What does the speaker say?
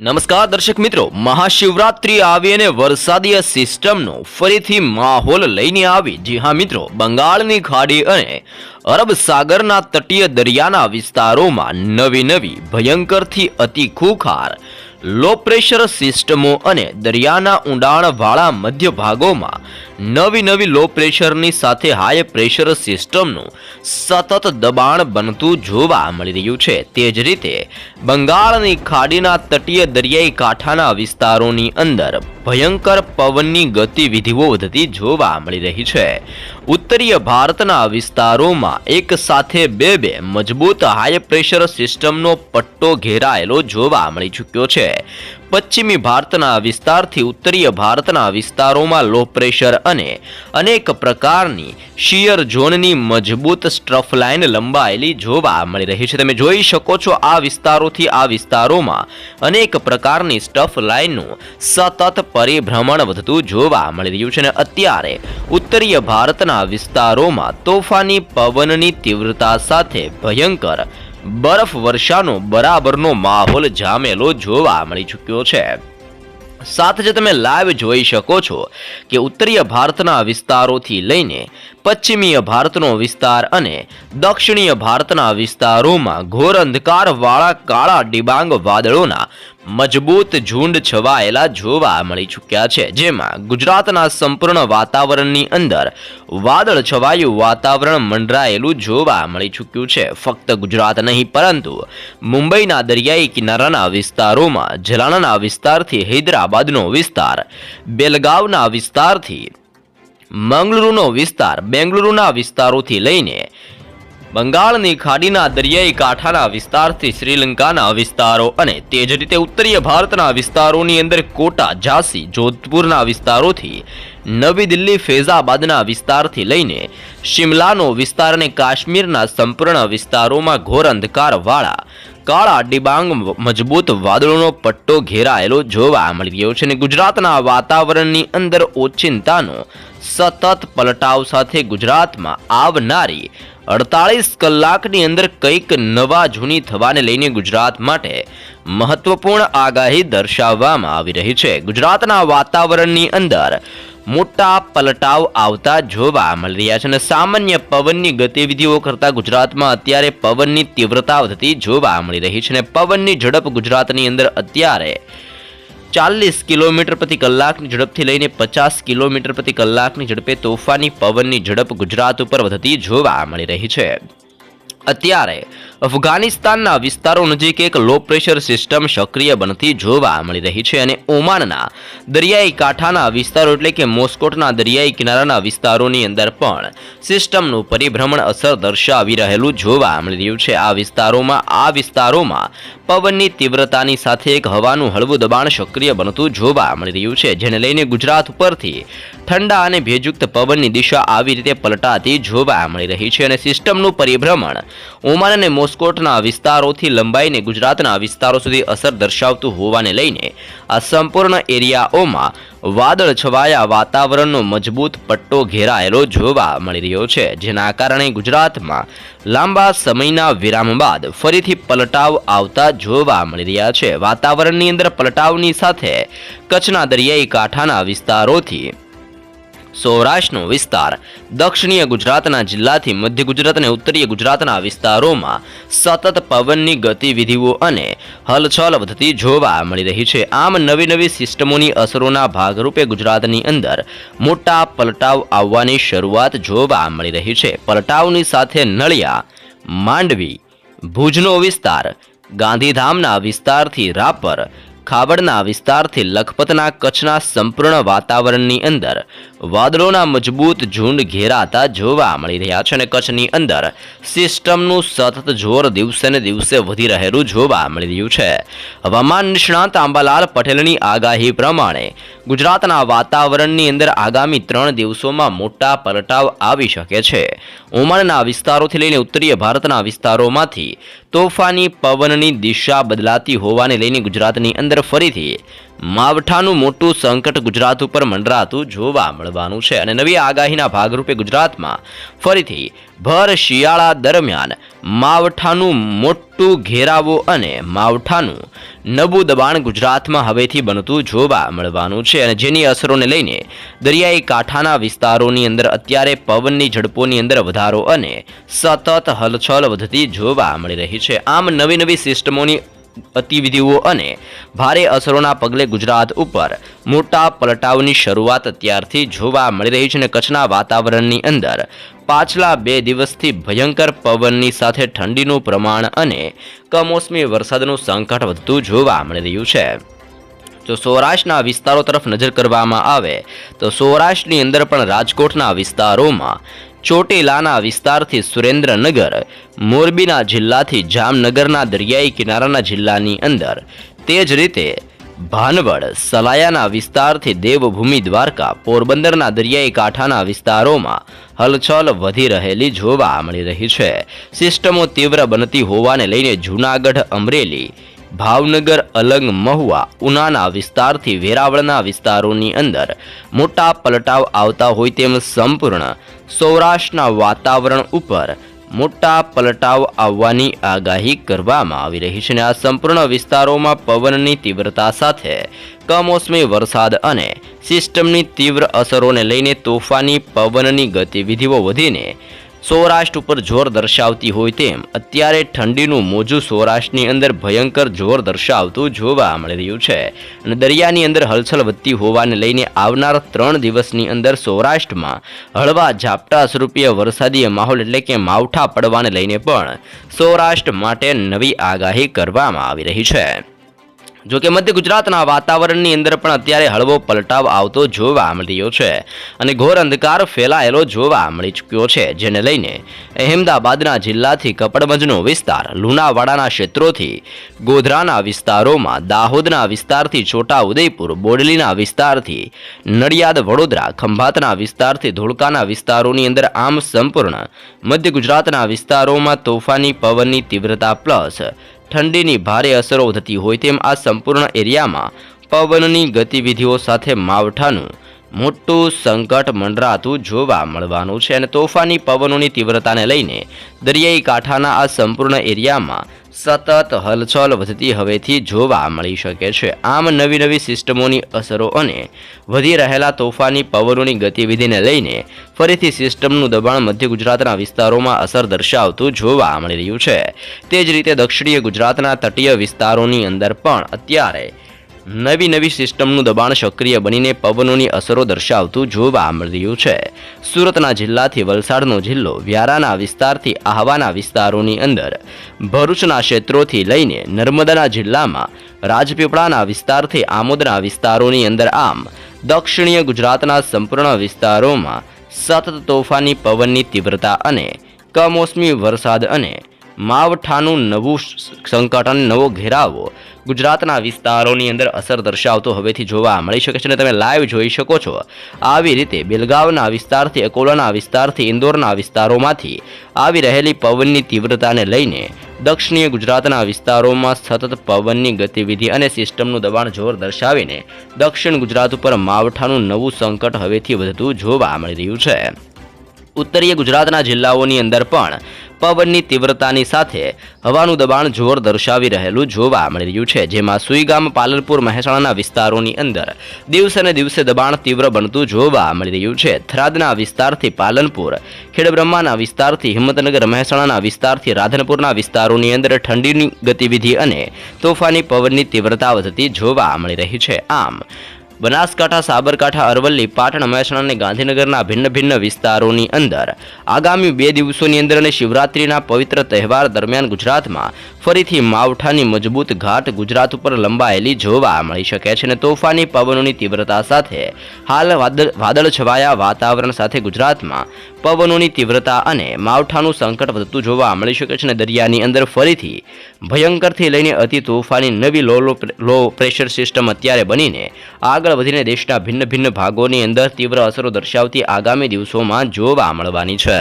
નમસ્કાર દર્શક મિત્રો, મહાશિવરાત્રી આવી અને વરસાદીય સિસ્ટમનો ફરીથી માહોલ લઈને આવી. જી હા મિત્રો, બંગાળની ખાડી અને અરબ સાગરના તટીય દરિયાના વિસ્તારોમાં નવી નવી ભયંકરથી અતિ ખુખાર લો પ્રેશર સિસ્ટમો અને દરિયાના ઊંડાણવાળા મધ્ય ભાગોમાં નવી નવી લો પ્રેશરની સાથે હાઈ પ્રેશર સિસ્ટમનું સતત દબાણ બનતું જોવા મળી રહ્યું છે. તે જ રીતે બંગાળની ખાડીના તટીય દરિયાઈ કાંઠાના વિસ્તારોની અંદર ભયંકર પવનની ગતિવિધિઓ વધતી જોવા મળી રહી છે. ઉત્તરીય ભારતના વિસ્તારોમાં એક સાથે બે બે મજબૂત હાઈ પ્રેશર સિસ્ટમનો પટ્ટો ઘેરાયેલો જોવા મળી ચૂક્યો છે. પશ્ચિમી ભારતના વિસ્તારથી ઉત્તરીય ભારતના વિસ્તારોમાં લો પ્રેશર અને અનેક પ્રકારની શિયર ઝોનની મજબૂત સ્ટ્રફ લાઇન લંબાયેલી જોવા મળી રહી છે. તમે જોઈ શકો છો આ વિસ્તારોથી આ વિસ્તારોમાં અનેક પ્રકારની સ્ટફ લાઇનનું સતત પરિભ્રમણ વધતું જોવા મળી રહ્યું છે અને અત્યારે ઉત્તરીય ભારતના વિસ્તારોમાં તોફાની પવનની તીવ્રતા સાથે ભયંકર બરફ વર્ષાનો બરાબરનો માહોલ જામેલો જોવા મળી ચૂક્યો છે. સાથે જ તમે લાઈવ જોઈ શકો છો કે ઉત્તરીય ભારતના વિસ્તારોથી લઈને પશ્ચિમીય ભારતનો વિસ્તાર અને દક્ષિણીય ભારતના વિસ્તારોમાં ઘોર અંધકારવાળા કાળા ડિબાંગ વાદળોના મજબૂત ઝુંડ છવાયેલા જોવા મળી ચૂક્યા છે, જેમાં ગુજરાતના સંપૂર્ણ વાતાવરણની અંદર વાદળ છવાયું વાતાવરણ મંડરાયેલું જોવા મળી ચૂક્યું છે. ફક્ત ગુજરાત નહીં, પરંતુ મુંબઈના દરિયાઈ કિનારાના વિસ્તારોમાં જલાણાના વિસ્તારથી હૈદરાબાદનો વિસ્તાર, બેલગાવના વિસ્તારથી મંગલુરુનો વિસ્તાર બેંગલુરુના વિસ્તારોથી લઈને બંગાળની ખાડીના દરિયાઈ કાંઠાના વિસ્તારથી શ્રીલંકાના વિસ્તારો અને તે જ રીતે ઉત્તરીય ભારતના વિસ્તારોની અંદર કોટા, ઝાંસી, જોધપુરના વિસ્તારોથી નવી દિલ્હી, ફૈઝાબાદના વિસ્તારથી લઈને શિમલાનો વિસ્તાર અને કાશ્મીરના સંપૂર્ણ વિસ્તારોમાં ઘોર અંધકારવાળા કાળા ડિબાંગ મજબૂત વાદળોનો પટ્ટો ઘેરાયેલો જોવા મળી રહ્યો છે અને ગુજરાતના વાતાવરણની અંદર ઓચિંતાનો સતત પલટાવ સાથે ગુજરાતમાં આવનારી અડતાળીસ કલાકની અંદર કંઈક નવા જૂની થવાને લઈને ગુજરાત માટે મહત્વપૂર્ણ આગાહી દર્શાવવામાં આવી રહી છે. ગુજરાતના વાતાવરણની અંદર મોટા પલટાવ આવતા જોવા મળી રહ્યા છે અને સામાન્ય પવનની ગતિવિધિઓ કરતા ગુજરાતમાં અત્યારે પવનની તીવ્રતા વધતી જોવા મળી રહી છે અને પવનની ઝડપ ગુજરાતની અંદર અત્યારે ચાલીસ કિલોમીટર પ્રતિ કલાકની ઝડપથી લઈને પચાસ કિલોમીટર પ્રતિ કલાકની ઝડપે તોફાની પવનની ઝડપ ગુજરાત ઉપર વધતી જોવા મળી રહી છે. અત્યારે અફઘાનિસ્તાનના વિસ્તારો નજીક એક લો પ્રેશર સિસ્ટમ સક્રિય બનતી જોવા મળી રહી છે અને ઓમાનના દરિયાઈ કાંઠાના વિસ્તારો એટલે કે મોસ્કોટના દરિયાઈ કિનારાના વિસ્તારોની અંદર પણ સિસ્ટમનું પરિભ્રમણ અસર દર્શાવી રહેલું જોવા મળી રહ્યું છે. આ વિસ્તારોમાં આ વિસ્તારોમાં પવનની તીવ્રતાની સાથે એક હવાનું હળવું દબાણ સક્રિય બનતું જોવા મળી રહ્યું છે, જેને લઈને ગુજરાત ઉપરથી ઠંડા અને ભેજયુક્ત પવનની દિશા આવી રીતે પલટાતી જોવા મળી રહી છે અને સિસ્ટમનું પરિભ્રમણ ઓમાન અને મોસ્કોટના વિસ્તારોથી લંબાઈને ગુજરાતના વિસ્તારો સુધી અસર દર્શાવતું હોવાને લઈને આ સંપૂર્ણ એરિયાઓમાં વાદળ છવાયા વાતાવરણનો મજબૂત પટ્ટો ઘેરાયેલો જોવા મળી રહ્યો છે, જેના કારણે ગુજરાતમાં લાંબા સમયના વિરામ બાદ ફરીથી પલટાવ આવતા જોવા મળી રહ્યા છે. વાતાવરણની અંદર પલટાવની સાથે કચ્છના દરિયાઈ કાંઠાના વિસ્તારોથી સૌરાષ્ટ્રનો વિસ્તાર દક્ષિણીય ગુજરાતના જિલ્લાથી મધ્ય ગુજરાત અને ઉત્તરીય ગુજરાતના વિસ્તારોમાં સતત પવનની ગતિવિધિઓ અને હલચલ વધતી જોવા મળી રહી છે. આમ નવી નવી સિસ્ટમોની અસરોના ભાગરૂપે ગુજરાતની અંદર મોટા પલટાવ આવવાની શરૂઆત જોવા મળી રહી છે. પલટાવની સાથે નળિયા, માંડવી, ભુજનો વિસ્તાર, ગાંધીધામના વિસ્તારથી રાપર ખાવડના વિસ્તારથી લખપતના કચ્છના સંપૂર્ણ વાતાવરણની અંદર વાદળોના મજબૂત ઝુંડ ઘેરાતા જોવા મળી રહ્યા છે અને કચ્છની અંદર સિસ્ટમનું સતત જોર દિવસે ને દિવસે વધી રહેલું જોવા મળી રહ્યું છે. હવામાન નિષ્ણાંત આંબાલાલ પટેલની આગાહી પ્રમાણે ગુજરાતના વાતાવરણની અંદર આગામી ત્રણ દિવસોમાં મોટા પલટાવ આવી શકે છે. ઓમાનના વિસ્તારોથી લઈને ઉત્તરીય ભારતના વિસ્તારોમાંથી તોફાની પવનની દિશા બદલાતી હોવાને લઈને ગુજરાતની અંદર ફરીથી માવઠાનું મોટું સંકટ ગુજરાત ઉપર મંડરાતું જોવા મળવાનું છે અને નવી આગાહીના ભાગરૂપે ગુજરાતમાં ફરીથી ભર શિયાળા દરમિયાન માવઠાનું મોટું ઘેરાવો અને માવઠાનું નબું દબાણ ગુજરાતમાં હવેથી બનતું જોવા મળવાનું છે અને જેની અસરોને લઈને દરિયાઈ કાંઠાના વિસ્તારોની અંદર અત્યારે પવનની ઝડપોની અંદર વધારો અને સતત હલચલ વધતી જોવા મળી રહી છે. આમ નવી નવી સિસ્ટમોની ગતિવિધિઓ અને ભારે અસરોના પગલે ગુજરાત ઉપર મોટા પલટાવની શરૂઆત અત્યારથી જોવા મળી રહી છે અને કચ્છના વાતાવરણની અંદર પાછલા બે દિવસથી ભયંકર પવનની સાથે ઠંડીનું પ્રમાણ અને કમોસમી વરસાદનું સંકટ વધતું જોવા મળી રહ્યું છે. જો સૌરાષ્ટ્રના વિસ્તારો તરફ નજર કરવામાં આવે, તો સૌરાષ્ટ્રની અંદર પણ રાજકોટના વિસ્તારોમાં ચોટીલાના વિસ્તારથી સુરેન્દ્રનગર, મોરબીના જિલ્લાથી જામનગરના દરિયાઈ કિનારાના જિલ્લાની અંદર. તે જ રીતે, ભાનવડ, સલાયાના વિસ્તારથી દેવભૂમિ દ્વારકા, પોરબંદરના દરિયાઈ કાંઠાના વિસ્તારોમાં હલચલ વધી રહેલી જોવા મળી રહી છે. સિસ્ટમો તીવ્ર બનતી હોવાને લઈને જૂનાગઢ, અમરેલી ભાવનગર અલંગ મહુવા ઉનાના વિસ્તારથી વેરાવળના વિસ્તારોની અંદર મોટા પલટાવ આવતા હોય તેમ સંપૂર્ણ સૌરાષ્ટ્રના વાતાવરણ ઉપર મોટા પલટાવ આવવાની આગાહી કરવામાં આવી રહી છે અને આ સંપૂર્ણ વિસ્તારોમાં પવનની તીવ્રતા સાથે કમોસમી વરસાદ અને સિસ્ટમની તીવ્ર અસરોને લઈને તોફાની પવનની ગતિવિધિઓ વધીને સૌરાષ્ટ્ર ઉપર જોર દર્શાવતી હોય તેમ, અત્યારે ઠંડીનું મોજું સૌરાષ્ટ્રની અંદર ભયંકર જોર દર્શાવતું જોવા મળી રહ્યું છે. અને દરિયાની અંદર હલચલ વધતી હોવાને લઈને આવનાર ત્રણ દિવસની અંદર સૌરાષ્ટ્રમાં હળવા ઝાપટા સ્વરૂપીય વરસાદી માહોલ એટલે કે માવઠા પડવાને લઈને પણ સૌરાષ્ટ્ર માટે નવી આગાહી કરવામાં આવી રહી છે. જો કે મધ્ય ગુજરાતના વાતાવરણની અંદર પણ અત્યારે હળવો પલટાવ આવતો જોવા મળી રહ્યો છે અને ઘોર અંધકાર ફેલાયેલો જોવા મળી ચૂક્યો છે, જેને લઈને અહેમદાબાદના જિલ્લાથી કપડમજનો વિસ્તાર, લુણાવાડાના ક્ષેત્રોથી, ગોધરાના વિસ્તારોમાં, દાહોદના વિસ્તારથી છોટા ઉદયપુર બોડલીના વિસ્તારથી, નડિયાદ, વડોદરા, ખંભાતના વિસ્તારથી ધોળકાના વિસ્તારોની અંદર આમ સંપૂર્ણ, મધ્ય ગુજરાતના વિસ્તારોમાં તોફાની પવનની તીવ્રતા પ્લસ ઠંડીની ભારે અસરો થતી હોય તેમ આ સંપૂર્ણ એરિયામાં પવનની ગતિવિધિઓ સાથે માવઠાનું મોટું સંકટ મંડરાતું જોવા મળવાનું છે. અને તોફાની પવનોની તીવ્રતાને લઈને દરિયાઈ કાંઠાના આ સંપૂર્ણ એરિયામાં સતત હલચલ વધતી હવેથી જોવા મળી શકે છે. આમ નવી નવી સિસ્ટમોની અસરો અને વધી રહેલા તોફાની પવનોની ગતિવિધિને લઈને ફરીથી સિસ્ટમનું દબાણ મધ્ય ગુજરાતના વિસ્તારોમાં અસર દર્શાવતું જોવા મળી રહ્યું છે. તે જ રીતે દક્ષિણીય ગુજરાતના તટીય વિસ્તારોની અંદર પણ અત્યારે નવી નવી સિસ્ટમનું દબાણ સક્રિય બનીને પવનોની અસરો દર્શાવતું જોવા મળ્યું છે. સુરતના જિલ્લાથી વલસાડનો જિલ્લો, વ્યારાના વિસ્તારથી આહવાના વિસ્તારોની અંદર ભરૂચના ક્ષેત્રોથી લઈને નર્મદાના જિલ્લામાં, રાજપીપળાના વિસ્તારથી આમોદના વિસ્તારોની અંદર આમ, દક્ષિણીય ગુજરાતના સંપૂર્ણ વિસ્તારોમાં સતત તોફાની પવનની તીવ્રતા અને કમોસમી વરસાદ અને માવઠાનું નવું સંકટ અને નવો ઘેરાવો ગુજરાતના વિસ્તારોની અંદર અસર દર્શાવતો હવેથી જોવા મળી શકે છે અને તમે લાઈવ જોઈ શકો છો. આવી રીતે બેલગાવના વિસ્તારથી, અકોલાના વિસ્તારથી, ઇન્દોરના વિસ્તારોમાંથી આવી રહેલી પવનની તીવ્રતાને લઈને દક્ષિણીય ગુજરાતના વિસ્તારોમાં સતત પવનની ગતિવિધિ અને સિસ્ટમનું દબાણ જોર દર્શાવીને દક્ષિણ ગુજરાત ઉપર માવઠાનું નવું સંકટ હવેથી વધતું જોવા મળી રહ્યું છે. ઉત્તરીય ગુજરાતના જિલ્લાઓની અંદર પણ પવનની તીવ્રતાની સાથે હવાનું દબાણ જોર દર્શાવી રહેલું જોવા મળી રહ્યું છે, જેમાં સુઈગામ, પાલનપુર મહેસાણાના વિસ્તારોની અંદર દિવસે દિવસે દબાણ તીવ્ર બનતું જોવા મળી રહ્યું છે. થરાદના વિસ્તારથી પાલનપુર, ખેડબ્રહ્માના વિસ્તારથી હિંમતનગર મહેસાણાના વિસ્તારથી રાધનપુરના વિસ્તારોની અંદર ઠંડીની ગતિવિધિ અને તોફાની પવનની તીવ્રતા વધતી જોવા મળી રહી છે. આમ બનાસકાંઠા, સાબરકાંઠા, અરવલ્લી, પાટણ, મહેસાણા અને ગાંધીનગરના ભિન્ન ભિન્ન વિસ્તારોની અંદર આગામી બે દિવસોની અંદર અને શિવરાત્રિના પવિત્ર તહેવાર દરમિયાન ગુજરાતમાં ફરીથી માવઠાની મજબૂત ઘાટ ગુજરાત ઉપર લંબાયેલી જોવા મળી શકે છે અને તોફાની પવનોની તીવ્રતા સાથે હાલ વાદળ છવાયા વાતાવરણ સાથે ગુજરાતમાં પવનોની તીવ્રતા અને માવઠાનું સંકટ વધતું જોવા મળી શકે છે અને દરિયાની અંદર ફરીથી ભયંકરથી લઈને અતિ તોફાની નવી લો લો પ્રેશર સિસ્ટમ અત્યારે બનીને આગળ વધીને દેશના ભિન્ન ભિન્ન ભાગોની અંદર તીવ્ર અસરો દર્શાવતી આગામી દિવસોમાં જોવા મળવાની છે.